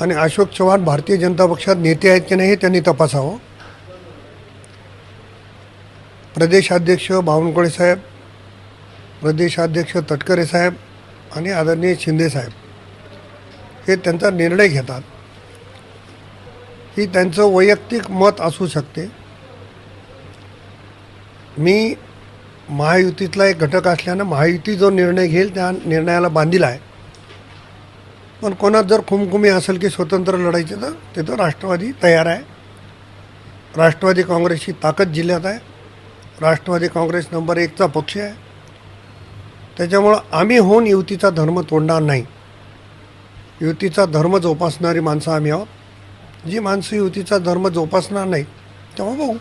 आणि अशोक चव्हाण भारतीय जनता पक्षात नेते आहेत की नाही हे त्यांनी तपासावं. प्रदेशाध्यक्ष बावनकुळे साहेब प्रदेशाध्यक्ष तटकरे साहेब आणि आदरणीय शिंदे साहेब हे त्यांचा निर्णय घेतात. ही त्यांचं वैयक्तिक मत असू शकते. मी महायुतीतला एक घटक असल्यानं महायुती जो निर्णय घेईल त्या निर्णयाला बांधील आहे. पण कोणात जर खुमखुमी असेल की स्वतंत्र लढायचे तर तिथं राष्ट्रवादी तयार आहे. राष्ट्रवादी काँग्रेसची ताकद जिल्ह्यात आहे. राष्ट्रवादी काँग्रेस नंबर एकचा पक्ष आहे. त्याच्यामुळं आम्ही होऊन युतीचा धर्म तोडणार नाही. युतीचा धर्म जोपासणारी माणसं आम्ही आहोत. जी माणसं युतीचा धर्म जोपासणार नाही तेव्हा बघू.